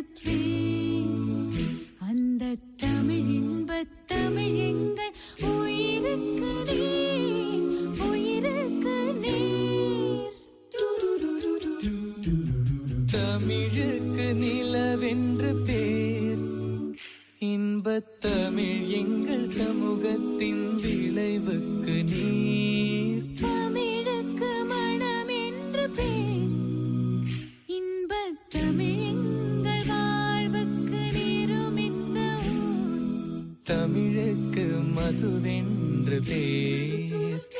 வெற்றி அந்த தமிழ் இன்பத் தமிழ் எங்கள் உயிருக்கு நீர் உயிருக்கு நீர் சமூகத்தின் விளைவுக்கு நீர். தமிழுக்கு மதுவென்று பேர்.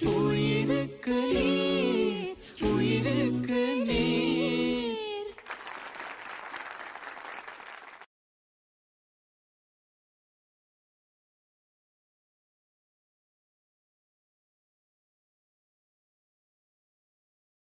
தூயினுக்கு நீ